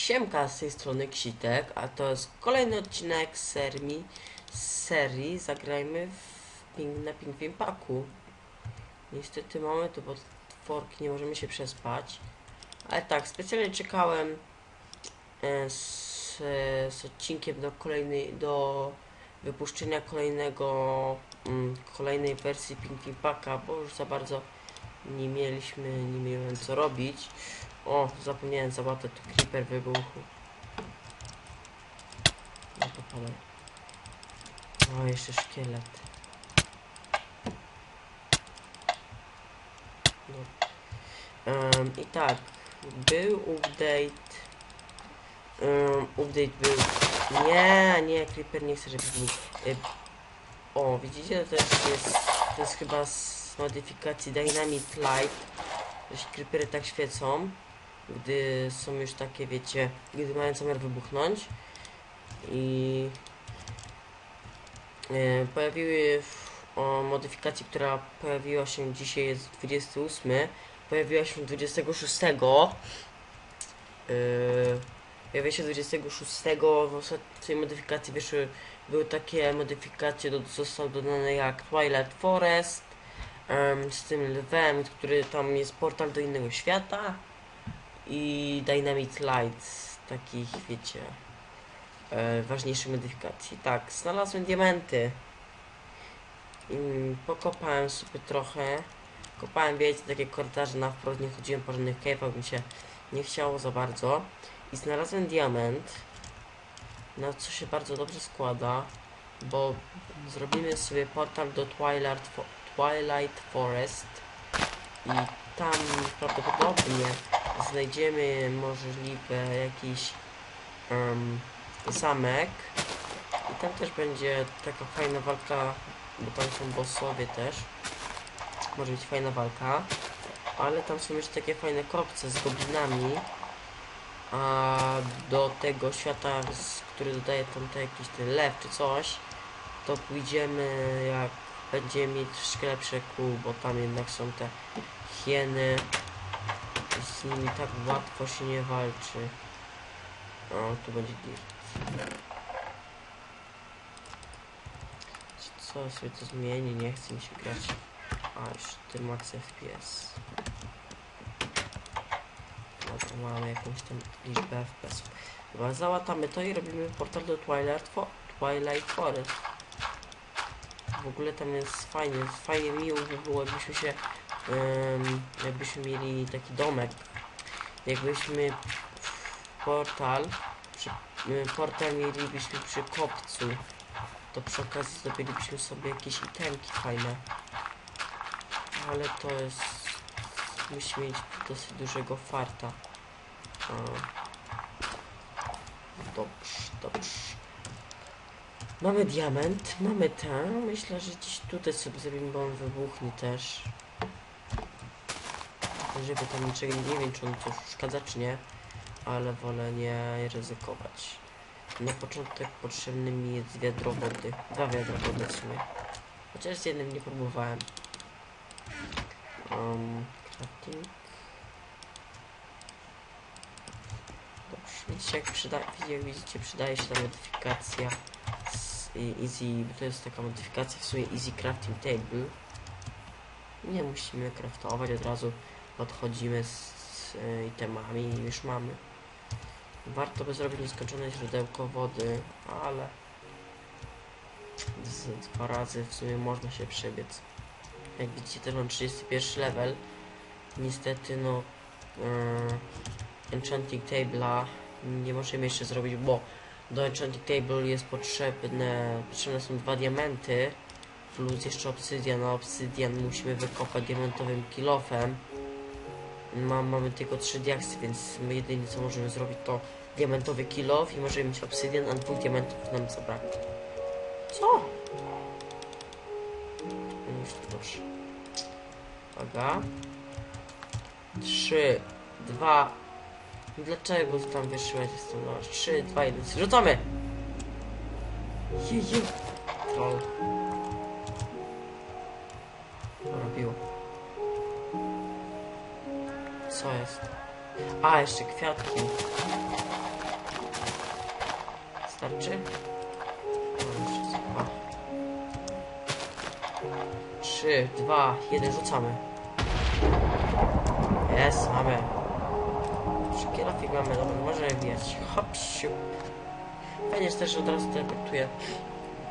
Siemka z tej strony Ksitek, a to jest kolejny odcinek serii, serii Zagrajmy w ping, na Pingwin Paku. Niestety mamy tu potworki, nie możemy się przespać. Ale tak, specjalnie czekałem e, z, z odcinkiem do kolejnej, do wypuszczenia kolejnego, mm, kolejnej wersji Pingwin Paka, bo już za bardzo nie mieliśmy, nie miałem co robić. O, zapomniałem zobaczyć, tu creeper wybuchł. No to palę. O, jeszcze szkielet. No. Em, I tak, był update. Um, update był. Nie, nie, creeper nie chce, żeby był. Y, o, widzicie, to jest, jest, to jest chyba z modyfikacji Dynamic Light. Jeśli creepery tak świecą gdy są już takie, wiecie, gdy mają zamiar wybuchnąć i e, pojawiły w, o modyfikacji, która pojawiła się dzisiaj jest 28, pojawiła się 26 e, pojawiła się 26 w tej modyfikacji wyszły były takie modyfikacje do, został dodane jak Twilight Forest z tym lwem, który tam jest portal do innego świata i Dynamic Lights, takich wiecie, e, ważniejszych modyfikacji. Tak, znalazłem diamenty. I pokopałem sobie trochę. Kopałem, wiecie, takie korytarze na wprost, nie chodziłem po żadnych cave'ach, mi się nie chciało za bardzo. I znalazłem diament, na co się bardzo dobrze składa, bo zrobimy sobie portal do Twilight, Twilight Forest i tam prawdopodobnie znajdziemy możliwe jakiś um, zamek i tam też będzie taka fajna walka, bo tam są bossowie też. Może być fajna walka, ale tam są jeszcze takie fajne kopce z goblinami. A do tego świata, który dodaje tam te jakiś ten lew czy coś, to pójdziemy jak będziemy mieć troszkę lepsze kół, bo tam jednak są te hieny z nimi tak łatwo się nie walczy. O, tu będzie dirt. Co sobie to zmieni? Nie chce mi się grać. A, już ty max FPS. Dobra, mamy jakąś tam liczbę FPS. Chyba załatamy to i robimy portal do Twilight, Fo Twilight Forest. W ogóle tam jest fajnie, fajnie miło by było, jakbyśmy się jakbyśmy mieli taki domek, jakbyśmy portal, przy, portal mielibyśmy przy kopcu, to przy okazji zdobylibyśmy sobie jakieś itemki fajne. Ale to jest... Musimy mieć dosyć dużego farta. Dobrze, dobrze. Mamy diament, mamy ten. Myślę, że gdzieś tutaj sobie zrobimy, bo on wybuchnie też żeby tam niczego nie wiem, czy on coś przeszkadza, czy nie, ale wolę nie ryzykować. Na początek potrzebny mi jest wiadro wody. Dwa wiadra wody w sumie. Chociaż z jednym nie próbowałem. Um, crafting. Dobrze, jak, jak widzicie przydaje się ta modyfikacja z Easy, bo to jest taka modyfikacja w sumie Easy Crafting Table. Nie musimy craftować od razu podchodzimy z, z e, itemami i już mamy. Warto by zrobić nieskończone źródełko wody, ale z dwa razy w sumie można się przebiec. Jak widzicie też mam 31 level. Niestety no yy, Enchanting Table'a nie możemy jeszcze zrobić, bo do Enchanting Table jest potrzebne, potrzebne są dwa diamenty plus jeszcze obsydian, a obsydian musimy wykopać diamentowym kilofem Mam, mamy tylko 3 diaksy, więc my jedynie co możemy zrobić to diamentowy kilof i możemy mieć obsydian, a dwóch diamentów nam zabrakło. Co? No to dobrze. Uwaga. 3, 2. Dlaczego tam wyszłeś? Jestem no 3, 2, 1. Rzucamy! Jeju. Troll. Robiło. Co jest? A, jeszcze kwiatki. Starczy? Trzy, dwa, jeden, rzucamy. Jest, mamy. Szkielafik mamy, dobra, możemy wbijać. Hop, siup. Fajnie jest też, że od razu teleportuję.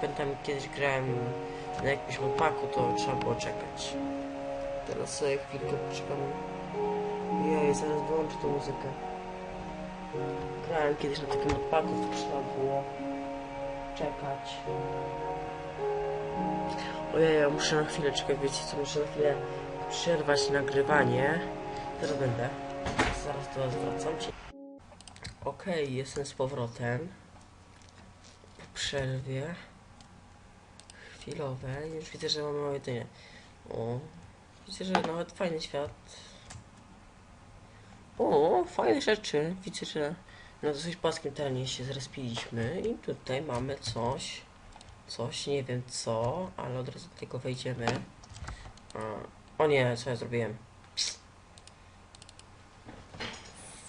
Pamiętam, kiedyś grałem na jakimś łopaku, to trzeba było czekać. Teraz sobie chwilkę poczekam. Jej, zaraz wyłączę tą muzykę. Grałem kiedyś na takim łopaku, to trzeba było czekać. Ojej, ja muszę na chwileczkę, wiecie co, muszę na chwilę przerwać nagrywanie. Zaraz będę. Zaraz do was wracam. Okej, jestem z powrotem. Po przerwie. Chwilowej. Już widzę, że mam małe jedynie. O, widzę, że nawet fajny świat. O, fajne rzeczy. Widzę, że na dosyć płaskim terenie się zrespiliśmy i tutaj mamy coś. Coś, nie wiem co, ale od razu do tego wejdziemy. O nie, co ja zrobiłem?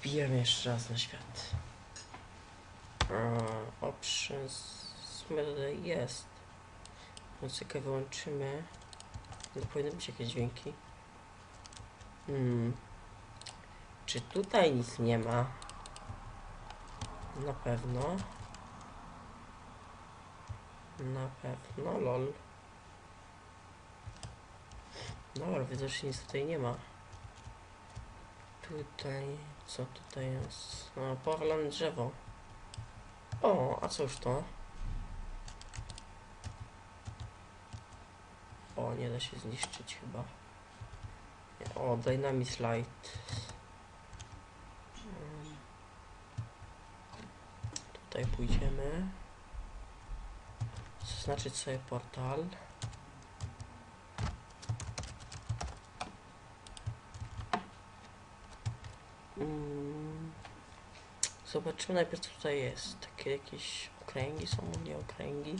Wbijemy jeszcze raz na świat. Options. Tutaj jest. Muzykę wyłączymy. No powinny być jakieś dźwięki. Hmm. Czy tutaj nic nie ma? Na pewno. Na pewno, lol. No, ale widocznie nic tutaj nie ma. Tutaj, co tutaj jest? No, powalone drzewo. O, a cóż to? O, nie da się zniszczyć chyba. O, Dynamic Light. Tutaj pójdziemy. Zaznaczyć sobie portal. Mm. Zobaczymy najpierw co tutaj jest. Takie jakieś okręgi są, nie okręgi.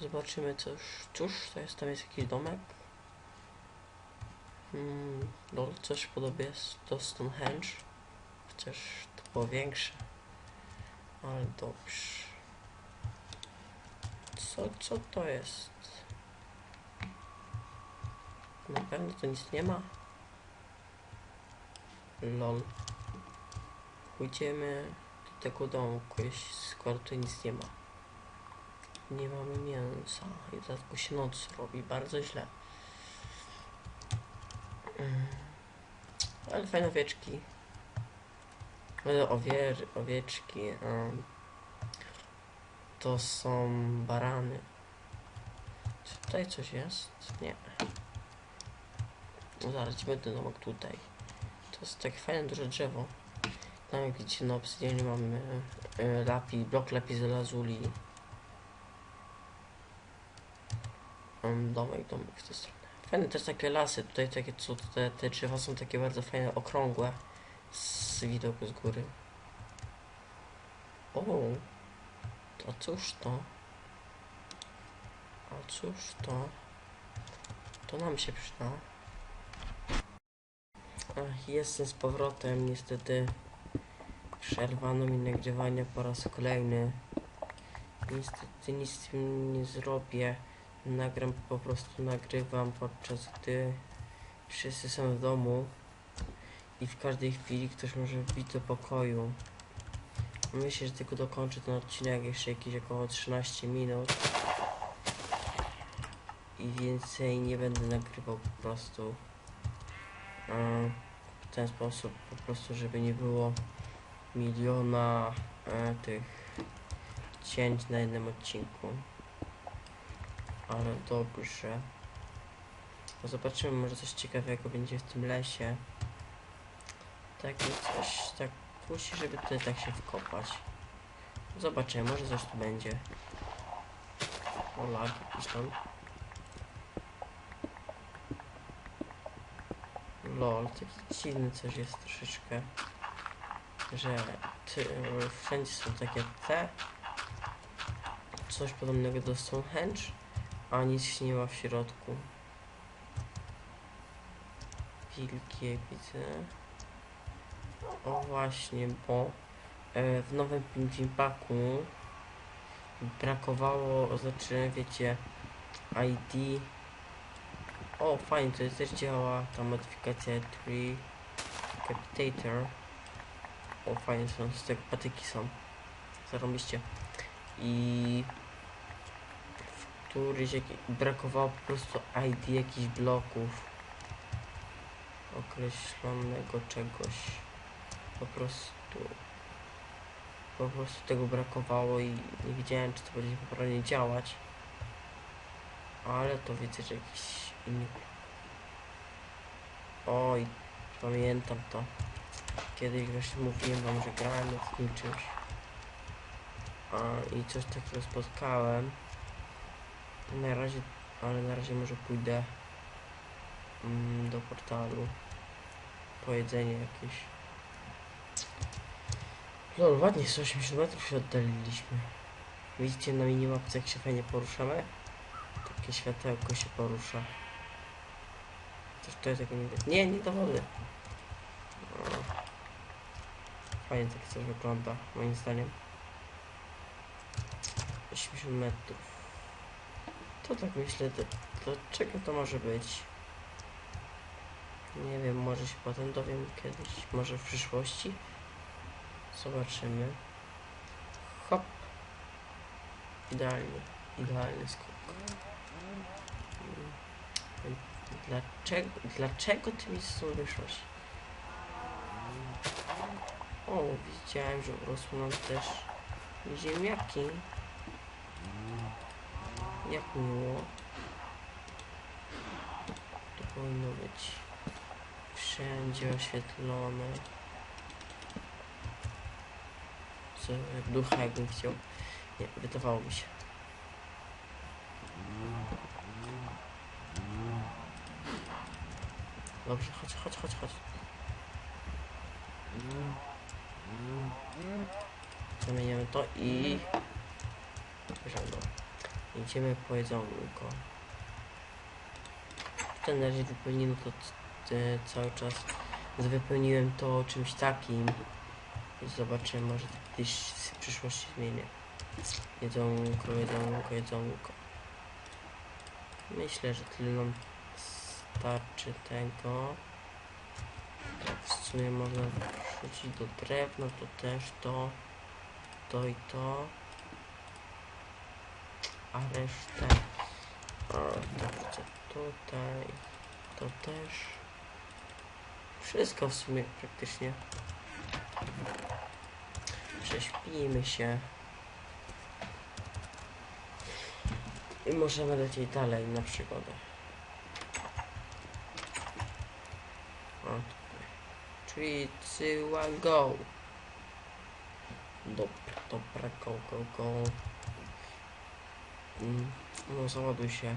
Zobaczymy coś. Cóż, to jest, tam jest jakiś domek. Hmm, no, coś podobnie jest do Stonehenge. Chociaż to było większe. Ale dobrze. Co, co to jest? Na pewno to nic nie ma. Lol. Pójdziemy do tego domku, jeśli skoro tutaj nic nie ma. Nie mamy mięsa i dlatego się noc robi bardzo źle. Mm. Ale fajne owieczki. Ale owier, owieczki. em, to są barany. Czy tutaj coś jest? Nie. No zaraz do domek tutaj. To jest takie fajne duże drzewo. Tam jak widzicie na obsydianie mamy e, lapi, blok lapis lazuli. Um, domek, domek w tę stronę. Fajne też takie lasy, tutaj takie co te, te drzewa są takie bardzo fajne, okrągłe z widoku z góry. O, a cóż to? A cóż to? To nam się przyda. Ach, jestem z powrotem, niestety przerwano mi nagrywanie po raz kolejny. Niestety nic z tym nie zrobię. Nagram po prostu nagrywam podczas gdy wszyscy są w domu i w każdej chwili ktoś może wbić do pokoju. Myślę, że tylko dokończę ten odcinek jeszcze jakieś około 13 minut. I więcej nie będę nagrywał po prostu. W ten sposób po prostu, żeby nie było miliona e, tych cięć na jednym odcinku. Ale dobrze. Zobaczymy, może coś ciekawego będzie w tym lesie. Takie coś, tak kusi, żeby tutaj tak się wkopać. Zobaczymy, może coś tu będzie. O, lag jakiś tam. Lol, taki dziwny coś jest troszeczkę. Że ty, wszędzie są takie te. Coś podobnego do Stonehenge, a nic się nie ma w środku. Wilki, jak widzę. O właśnie, bo e, w nowym Pingwin Paku brakowało, znaczy wiecie, ID. O, fajnie, to jest też działa ta modyfikacja Tree Capitator. O, fajnie, są z patyki są. Zarobiście. I w któryś jak brakowało po prostu ID jakichś bloków określonego czegoś. Po prostu po prostu tego brakowało i nie wiedziałem czy to będzie poprawnie działać. Ale to widzę, że jakiś inny. Oj, pamiętam to. Kiedyś właśnie mówiłem wam, że grałem nad tym czymś. A, I coś takiego spotkałem. Na razie, ale na razie może pójdę mm, do portalu. Po jedzenie jakieś. Lol, ładnie 180 metrów się oddaliliśmy. Widzicie na minimapce jak się fajnie poruszamy? Takie światełko się porusza. Coś to jest takie nie Nie, nie do wody. Fajnie takie coś wygląda, moim zdaniem. 80 metrów. To tak myślę, to, to czego to może być? Nie wiem, może się potem dowiem kiedyś, może w przyszłości. Zobaczymy. Hop. Idealnie, idealny skok. Dlaczego, dlaczego ty mi wyszłaś? O, widziałem, że urosły nam też ziemniaki. Jak miło. To powinno być wszędzie oświetlone. Co, jak ducha jakbym chciał. Nie, wydawało mi się. Dobrze, chodź, chodź, chodź, chodź. Zamieniamy to i... Go. Idziemy po jedzonko. Ten razie wypełnimy to e, cały czas. Wypełniłem to czymś takim. Zobaczymy, może kiedyś w przyszłości zmienię. Jedzonko, jedzonko, jedzonko. Myślę, że tyle nam starczy tego. Tak, w sumie można wrzucić do drewna, to też to, to i to. A resztę o, to tutaj, to też. Wszystko w sumie praktycznie. Prześpijmy się. I możemy lecieć dalej na przygodę. O, tutaj. Three, two, one, go. Dobra, dobra, go, go, go. Mm, No, załaduj się.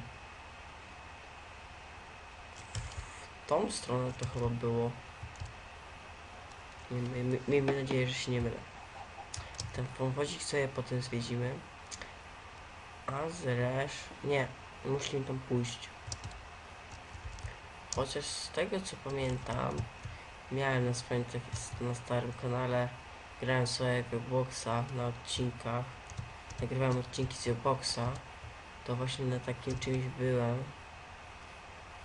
W tą stronę to chyba było. Miejmy, miejmy nadzieję, że się nie mylę. Ten wąwozik sobie potem zwiedzimy. A zresztą... Nie, musimy tam pójść. Chociaż z tego co pamiętam, miałem na swoim tek- na starym kanale, grałem w boxa na odcinkach, nagrywałem odcinki z boxa, to właśnie na takim czymś byłem.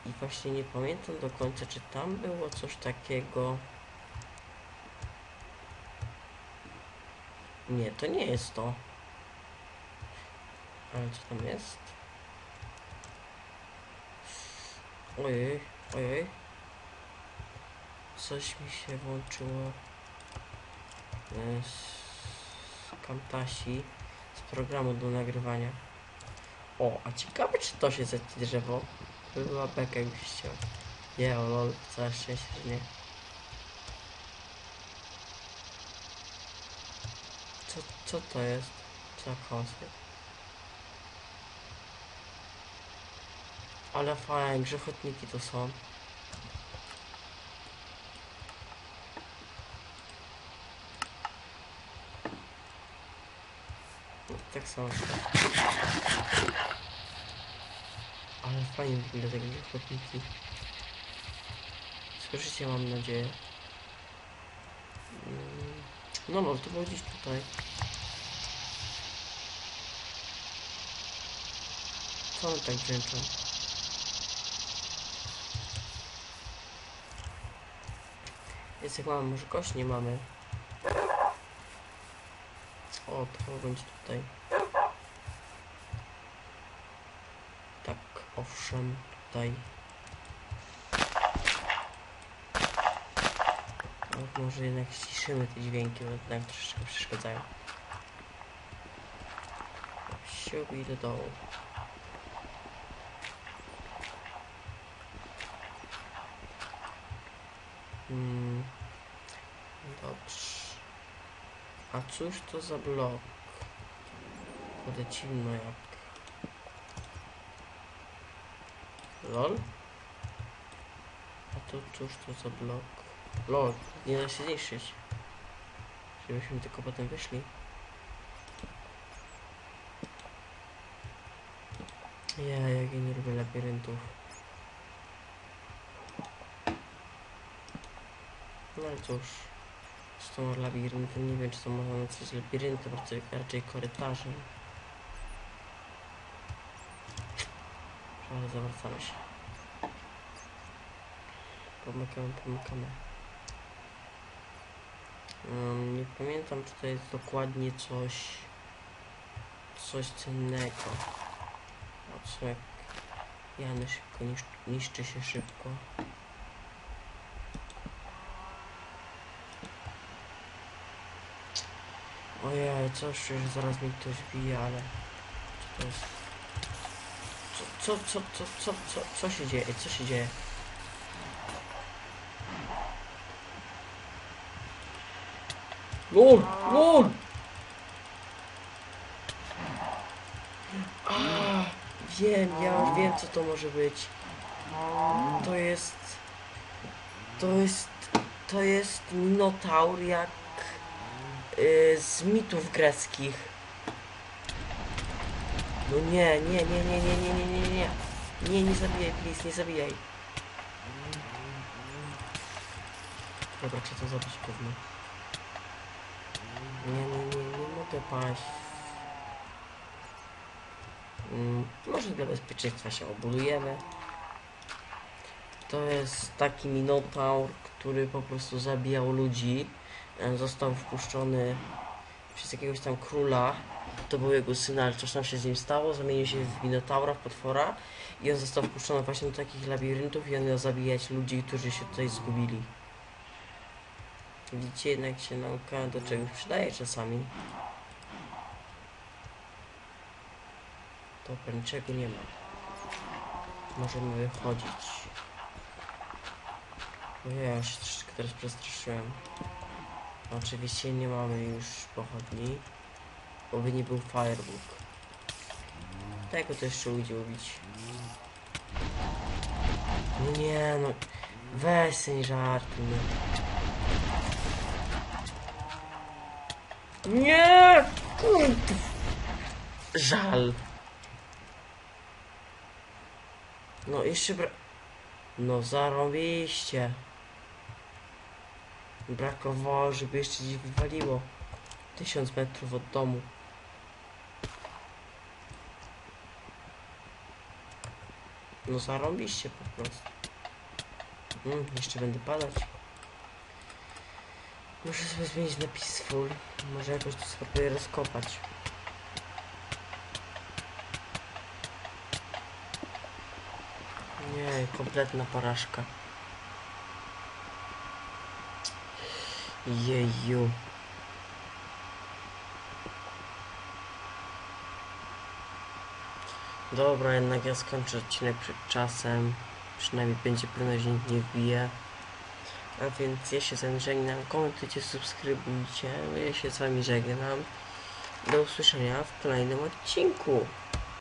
I właśnie nie pamiętam do końca, czy tam było coś takiego. Nie, to nie jest to. Ale co tam jest? Ojej, ojej. Coś mi się włączyło z Camtasi z programu do nagrywania. O, a ciekawe czy to się zetnie drzewo? Była beka jakbyś chciał. Nie, o lol, całe szczęście, że nie. Co, to jest? Co koncept? Ale fajnie, grzechotniki to są. Tak samo. Ale fajnie wygląda te grzechotniki. Słyszycie, mam nadzieję. Mm, No, no, to było gdzieś tutaj. Co one tak brzęczą? Jest mamy, może kość nie mamy. O, to będzie tutaj. Tak, owszem, tutaj. No, może jednak ściszymy te dźwięki, bo jednak troszeczkę przeszkadzają. Siup i do dołu. Hmm. Dobrze. A cóż to za blok? Kurde ciemno jak. Lol? A to cóż to za blok? Lol, nie da się zniszczyć. Żebyśmy tylko potem wyszli. Ja, jak ja nie lubię labiryntów. No ale cóż, z tą labiryntem, nie wiem czy to można nazwać labiryntem, raczej, raczej korytarzem. Ale zawracamy się. Pomykamy, pomykamy. Um, nie pamiętam czy to jest dokładnie coś coś cennego. O co jak Jany szybko niszczy, niszczy się szybko. Ojej, coś już zaraz mi ktoś bije, ale co to jest? Co, co, co, co, co, co, co się dzieje? Co się dzieje? LOL! LOL! Wiem, ja już wiem co to może być. To jest... To jest... To jest Minotaur jak... y, z mitów greckich. No nie, nie, nie, nie, nie, nie, nie, nie, nie, nie. Nie, nie zabijaj, please, nie zabijaj. Dobra, trzeba to zabić pewnie. Nie, nie, nie, nie mogę paść. Mm, może dla bezpieczeństwa się obudujemy. To jest taki minotaur, który po prostu zabijał ludzi. Został wpuszczony przez jakiegoś tam króla. To był jego syn, ale coś tam się z nim stało. Zamienił się w minotaura, w potwora. I on został wpuszczony właśnie do takich labiryntów i on miał zabijać ludzi, którzy się tutaj zgubili. Widzicie, jednak się nauka do czegoś przydaje czasami. Dobra, niczego nie ma. Możemy wychodzić. Ojej, ja się troszeczkę teraz przestraszyłem. Oczywiście nie mamy już pochodni, bo by nie był firebook. Tego to jeszcze ujdzie ubić. No nie no, weź sen żartuj. No. Nie! Kurde. Żal. No jeszcze bra... No zarobiście. Brakowało, żeby jeszcze gdzieś wywaliło. Tysiąc metrów od domu. No zarobiście po prostu. Mm, jeszcze będę padać. Muszę sobie zmienić na peaceful. Może jakoś to spróbuję rozkopać. Nie, kompletna porażka. Jeju. Dobra, jednak ja skończę odcinek przed czasem. Przynajmniej będzie pewność, że nikt nie wbije. A więc ja się z wami żegnam. Komentujcie, subskrybujcie. Ja się z wami żegnam. Do usłyszenia w kolejnym odcinku.